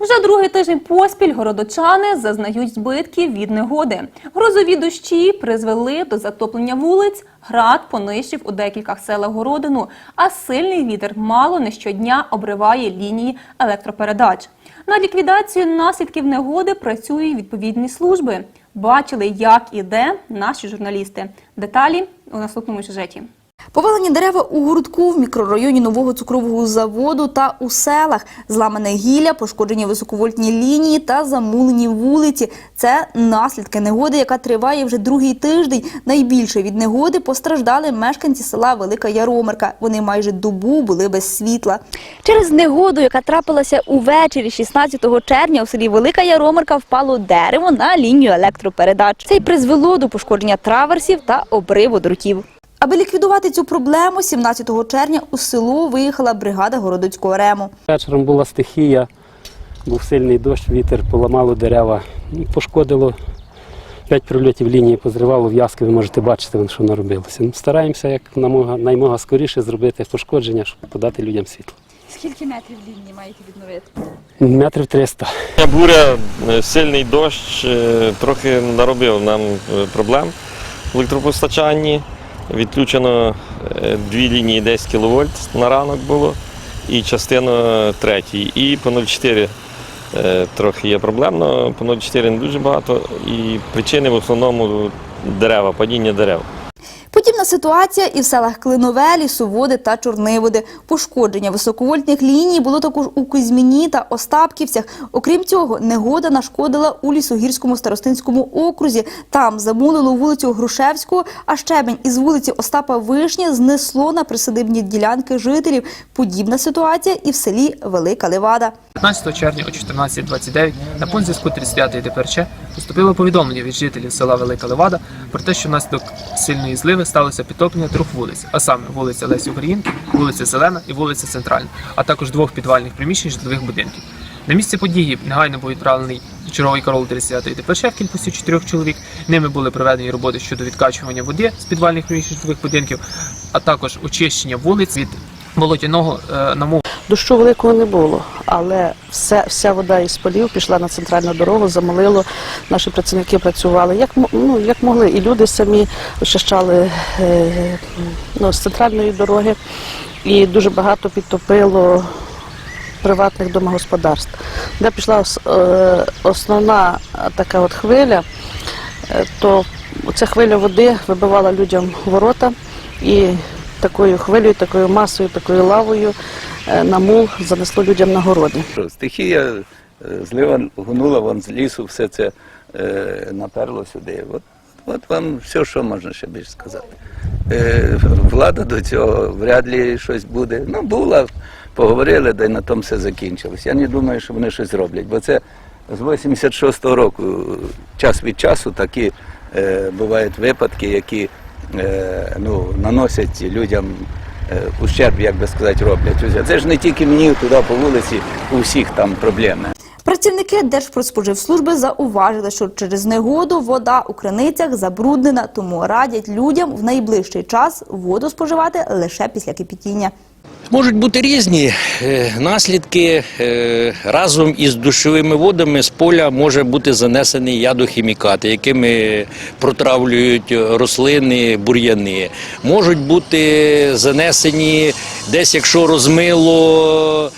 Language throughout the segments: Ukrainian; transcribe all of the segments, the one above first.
Вже другий тиждень поспіль городочани зазнають збитків від негоди. Грозові дощі призвели до затоплення вулиць, град понищив у декількох селах городину, а сильний вітер мало не щодня обриває лінії електропередач. На ліквідацію наслідків негоди працюють відповідні служби. Бачили, як і де наші журналісти. Деталі у наступному сюжеті. Повалені дерева у гуртку в мікрорайоні нового цукрового заводу та у селах, зламане гілля, пошкоджені високовольтні лінії та замулені вулиці. Це наслідки негоди, яка триває вже другий тиждень. Найбільше від негоди постраждали мешканці села Велика Яромирка. Вони майже добу були без світла. Через негоду, яка трапилася увечері 16 червня, у селі Велика Яромирка впало дерево на лінію електропередач. Це й призвело до пошкодження траверсів та обриву дротів. Аби ліквідувати цю проблему, 17 червня у село виїхала бригада Городоцького рему. Вечором була стихія, був сильний дощ, вітер, поламало дерева, пошкодило. П'ять прильотів лінії позривало в'язки, ви можете бачити, що наробилося. Ну, Стараємося як намога, наймога скоріше зробити пошкодження, щоб подати людям світло. Скільки метрів лінії маєте відновити? Метрів 300. Буря, е, сильний дощ е, трохи наробив нам е, проблем в електропостачанні. Відключено е, дві лінії 10 кВт на ранок було і частина третій. І по 0,4 е, трохи є проблемно, по 0,4 не дуже багато. І причини в основному дерева, падіння дерев. Подібна ситуація і в селах Клинове, Лісоводи та Чорниводи. Пошкодження високовольтних ліній було також у Кузьміні та Остапківцях. Окрім цього, негода нашкодила у Лісогірському старостинському окрузі. Там замулило вулицю Грушевського, а щебень із вулиці Остапа Вишні знесло на присадибні ділянки жителів. Подібна ситуація і в селі Велика Левада. 15 червня о 14.29 на пункт зв'язку 39 ДПРЧ поступило повідомлення від жителів села Велика Левада про те, що внаслідок сильної зливи сталося підтоплення трьох вулиць, а саме вулиця Лесі Українки, вулиця Зелена і вулиця Центральна, а також двох підвальних приміщень житлових будинків. На місце події негайно був відправлений черговий корол 39 ДПРЧ в кількості чотирьох чоловік. Ними були проведені роботи щодо відкачування води з підвальних приміщень житлових будинків, а також очищення вулиць від болотяного е, намову. Дощу великого не було, але все, вся вода із полів пішла на центральну дорогу, замолило. Наші працівники працювали як, ну, як могли. І люди самі очищали е, ну, з центральної дороги. І дуже багато підтопило приватних домогосподарств. Де пішла е, основна така от хвиля, е, то ця хвиля води вибивала людям ворота і такою хвилею, такою масою, такою лавою е, на мул занесло людям на городи. Що Стихія е, злива гунула вон з лісу, все це е, наперло сюди. От, от вам все, що можна ще більше сказати. Е, влада до цього вряд ли щось буде. Ну, була, поговорили, да й на тому все закінчилось. Я не думаю, що вони щось зроблять, бо це з 86-го року час від часу такі е, бувають випадки, які ну, наносять людям е, ущерб, як би сказати, роблять. Це ж не тільки мені туди по вулиці, у всіх там проблеми. Працівники Держпродспоживслужби зауважили, що через негоду вода у криницях забруднена, тому радять людям в найближчий час воду споживати лише після кипітіння. Можуть бути різні е, наслідки. Е, Разом із душовими водами з поля може бути занесений ядохімікати, якими протравлюють рослини, бур'яни. Можуть бути занесені десь, якщо розмило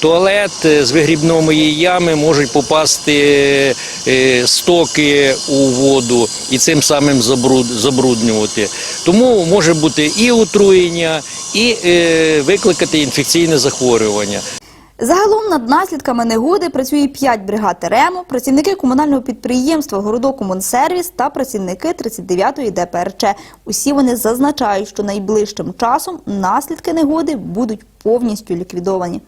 туалет е, з вигрібної ями, можуть попасти е, стоки у воду і цим самим забруднювати. Тому може бути і отруєння, і е, викликати інфекційне захворювання. Загалом над наслідками негоди працює 5 бригад РЕМО, працівники комунального підприємства «Городокомунсервіс» та працівники 39-ї ДПРЧ. Усі вони зазначають, що найближчим часом наслідки негоди будуть повністю ліквідовані.